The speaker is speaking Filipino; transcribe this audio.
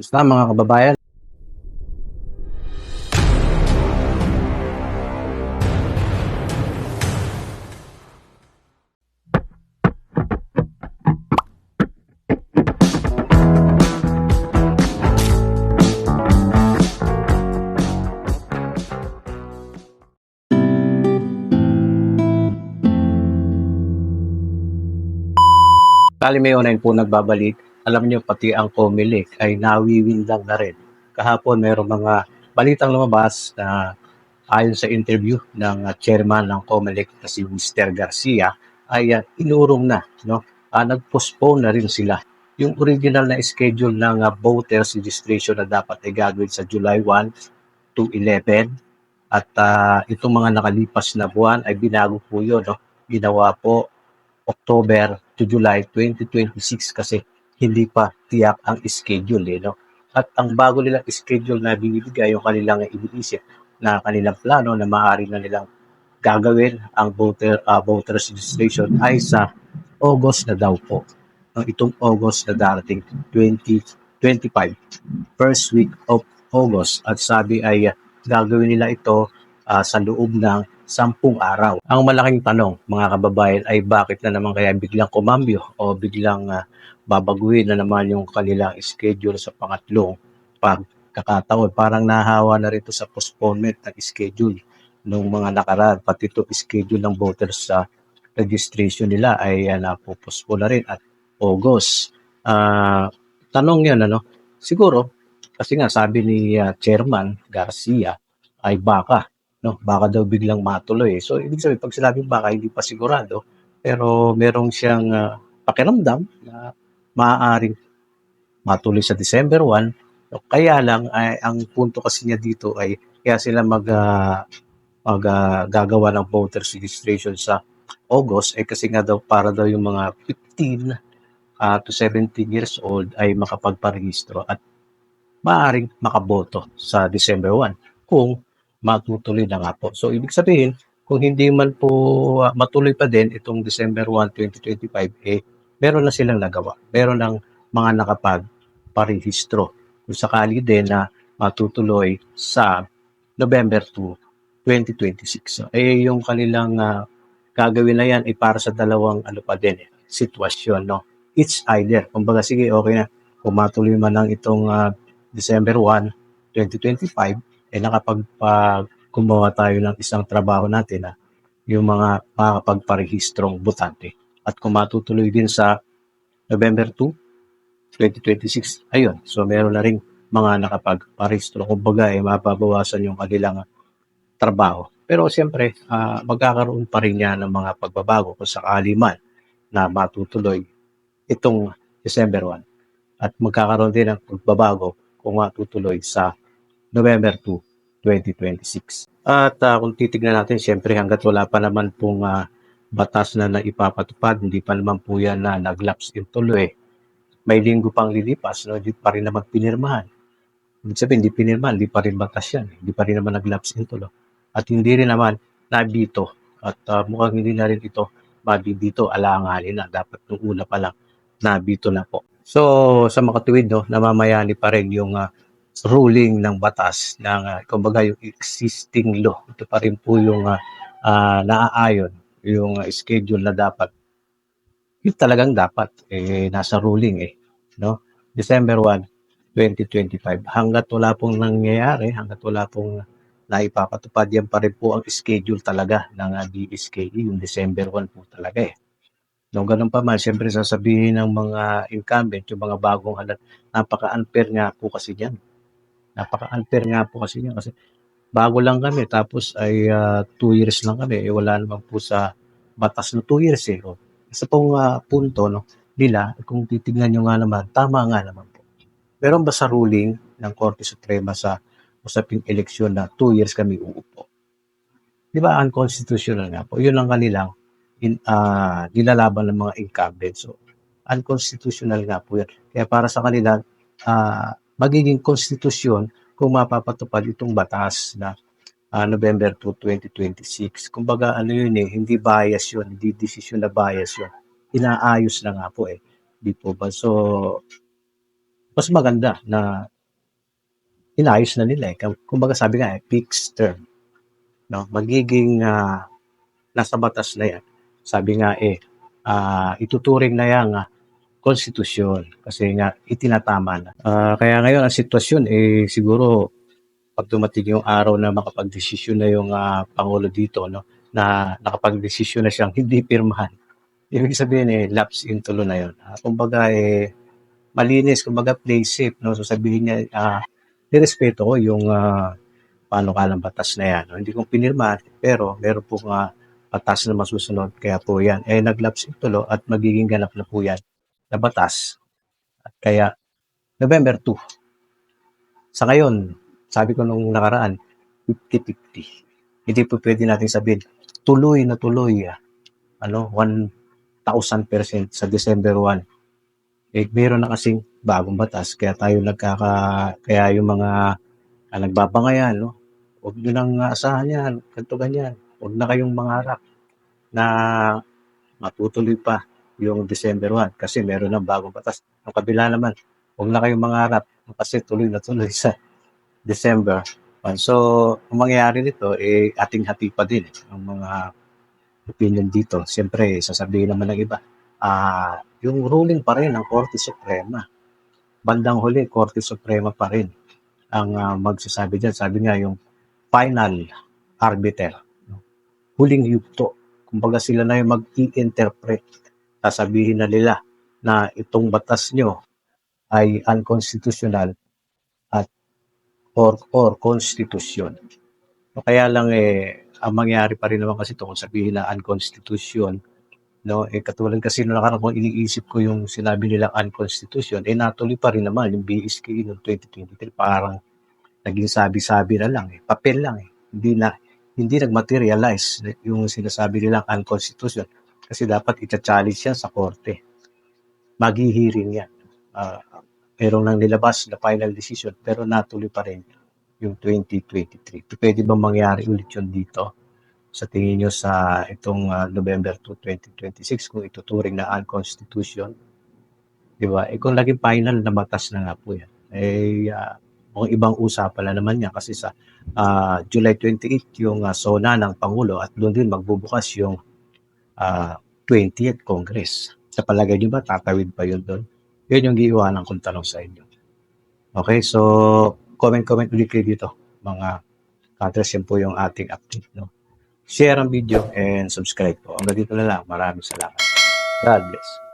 Basta mga kababayan, Kalimayonan po nagbabalik. Alam niyo pati ang Comelec ay nawiwindang na rin. Kahapon mayroong mga balitang lumabas na ayon sa interview ng uh, chairman ng Comelec na si Mr. Garcia ay uh, inurong na, no? Ah, nag-postpone na rin sila. Yung original na schedule ng uh, voters registration na dapat ay gagawin sa July 1 to 11 at uh, itong mga nakalipas na buwan ay binago po yun, no? Ginawa po October to July 2026 kasi hindi pa tiyak ang schedule eh, no? At ang bago nilang schedule na binibigay yung kanilang iniisip na kanilang plano na maaari na nilang gagawin ang voter uh, voters registration ay sa August na daw po. No, itong August na darating 2025 first week of August at sabi ay uh, gagawin nila ito uh, sa loob ng sampung araw. Ang malaking tanong, mga kababayan, ay bakit na naman kaya biglang kumambyo o biglang uh, babaguhin na naman yung kanilang schedule sa pangatlong pagkakataon. Parang nahawa na rito sa postponement ng schedule ng mga nakaraan. Pati ito schedule ng voters sa registration nila ay uh, napopostpone na rin at August. Uh, tanong yan, ano? Siguro, kasi nga sabi ni uh, Chairman Garcia ay baka no baka daw biglang matuloy so ibig sabihin pag sinabing baka hindi pa sigurado pero merong siyang uh, pakiramdam na maaaring matuloy sa December 1 so, kaya lang ay ang punto kasi niya dito ay kaya sila mag uh, mag uh, gagawa ng voters registration sa August eh kasi nga daw para daw yung mga 15 uh, to 17 years old ay makapagparehistro at maaaring makaboto sa December 1 kung matutuloy na nga po. So, ibig sabihin, kung hindi man po uh, matuloy pa din itong December 1, 2025, eh, meron na silang nagawa. Meron ng mga nakapag-parehistro. Kung sakali din na matutuloy sa November 2, 2026. So, eh, yung kanilang uh, gagawin na yan ay para sa dalawang ano pa din, eh, sitwasyon. No? It's either. Kumbaga, sige, okay na. Kung matuloy man lang itong uh, December 1, 2025, eh nakapagpag gumawa tayo ng isang trabaho natin na yung mga makakapagparehistrong butante. At kung matutuloy din sa November 2, 2026, ayun. So meron na rin mga nakapagparehistro. Kumbaga, eh, mapabawasan yung kanilang trabaho. Pero siyempre, uh, magkakaroon pa rin yan ng mga pagbabago kung sakali man na matutuloy itong December 1. At magkakaroon din ng pagbabago kung matutuloy sa November 2, 2026. At uh, kung titignan natin, siyempre hanggat wala pa naman pong uh, batas na naipapatupad, hindi pa naman po yan na naglaps in tuloy. May linggo pang lilipas, no? hindi pa rin naman pinirmahan. Ibig sabihin, hindi pinirmahan, hindi pa rin batas yan. Hindi pa rin naman naglaps in tuloy. At hindi rin naman nabito. At uh, mukhang hindi na rin ito mabibito, alanganin na. Dapat nung una pa lang, nabito na po. So, sa makatuwid, no, namamayani pa rin yung uh, ruling ng batas ng uh, kumbaga yung existing law. Ito pa rin po yung uh, uh, naaayon yung uh, schedule na dapat. Yun talagang dapat eh nasa ruling eh no? December 1 2025 hangga't wala pong nangyayari hangga't wala pong naipapatupad yan pa rin po ang schedule talaga ng uh, DSKE yung December 1 po talaga eh. No, ganun pa man, siyempre sasabihin ng mga incumbent, yung mga bagong halat, napaka-unfair nga po kasi yan. Napaka-unfair nga po kasi niya kasi bago lang kami tapos ay uh, two years lang kami. Eh, wala naman po sa batas no two years eh. O, isa pong uh, punto no, nila, kung titignan nyo nga naman, tama nga naman po. Meron ba sa ruling ng Korte Suprema sa usaping eleksyon na two years kami uupo? Di ba unconstitutional nga po? Yun ang kanilang in, uh, nilalaban ng mga incumbents. So, unconstitutional nga po yan. Kaya para sa kanila, uh, magiging konstitusyon kung mapapatupad itong batas na uh, November 2, 2026. Kumbaga ano yun eh, hindi bias yun, hindi decision na bias yun. Inaayos na nga po eh. Di po ba? So, mas maganda na inayos na nila eh. Kum- Kumbaga sabi nga eh, fixed term. No? Magiging ah, nasa batas na yan. Sabi nga eh, ah, ituturing na yan ah, konstitusyon kasi nga itinatama na. Ah, kaya ngayon ang sitwasyon eh siguro pag dumating yung araw na makapagdesisyon na yung ah, Pangulo dito, no, na nakapagdesisyon na siyang hindi pirmahan. Ibig sabihin eh, lapse in tulo na yun. Ah, kumbaga eh, malinis, kumbaga play safe, no? So sabihin niya, ah, nirespeto ko yung ah, panukalang batas na yan. No? Hindi kong pinirma, pero meron po nga batas na masusunod. Kaya po yan, eh naglapse in tulo at magiging ganap na po yan na batas. At kaya, November 2. Sa ngayon, sabi ko nung nakaraan, 50-50. Hindi po pwede natin sabihin, tuloy na tuloy, ah, ano, 1,000% sa December 1. Eh, meron na kasing bagong batas, kaya tayo nagkaka, kaya yung mga ah, nagbabangayan, no? Huwag nyo nang asahan yan, ganito ganyan. Huwag na kayong mangarap na matutuloy pa yung December 1 kasi meron ng bagong batas. Ang kabila naman, huwag na kayong mangarap kasi tuloy na tuloy sa December 1. So, ang mangyayari nito, eh, ating-hati pa din eh, ang mga opinion dito. Siyempre, sasabihin naman ng iba, ah, yung ruling pa rin ng Korte Suprema. Bandang huli, Korte Suprema pa rin ang ah, magsasabi dyan. Sabi nga yung final arbiter. Huling yugto. Kumbaga sila na yung mag-i-interpret. Sasabihin na nila na itong batas nyo ay unconstitutional at or or constitution. So, kaya lang eh ang mangyari pa rin naman kasi ito kung sabihin na unconstitution no eh katulad kasi nung nakaraan kung iniisip ko yung sinabi nila unconstitution eh natuloy pa rin naman yung BSK noong 2023 parang naging sabi-sabi na lang eh papel lang eh. Hindi na hindi nag-materialize yung sinasabi nilang unconstitution kasi dapat ita-challenge yan sa korte. Maghihiring yan. Ah, meron lang nilabas na final decision pero natuloy pa rin yung 2023 pwede ba mangyari ulit yun dito? Sa tingin nyo sa itong ah, November 2, 2026 kung ituturing na unconstitution di ba? Eh kung naging final na batas na nga po yan eh mukhang ibang usapan na naman yan. Kasi sa ah, July 28 yung ah, SONA ng Pangulo at doon din magbubukas yung ah, 20th Congress. Sa palagay nyo ba, tatawid pa yun doon? Yun yung giiwanan kong tanong sa inyo. Okay, so comment-comment ulit kayo dito, mga katres, yan po yung ating update. No? Share ang video and subscribe po. Hanggang dito na lang. Maraming salamat. God bless.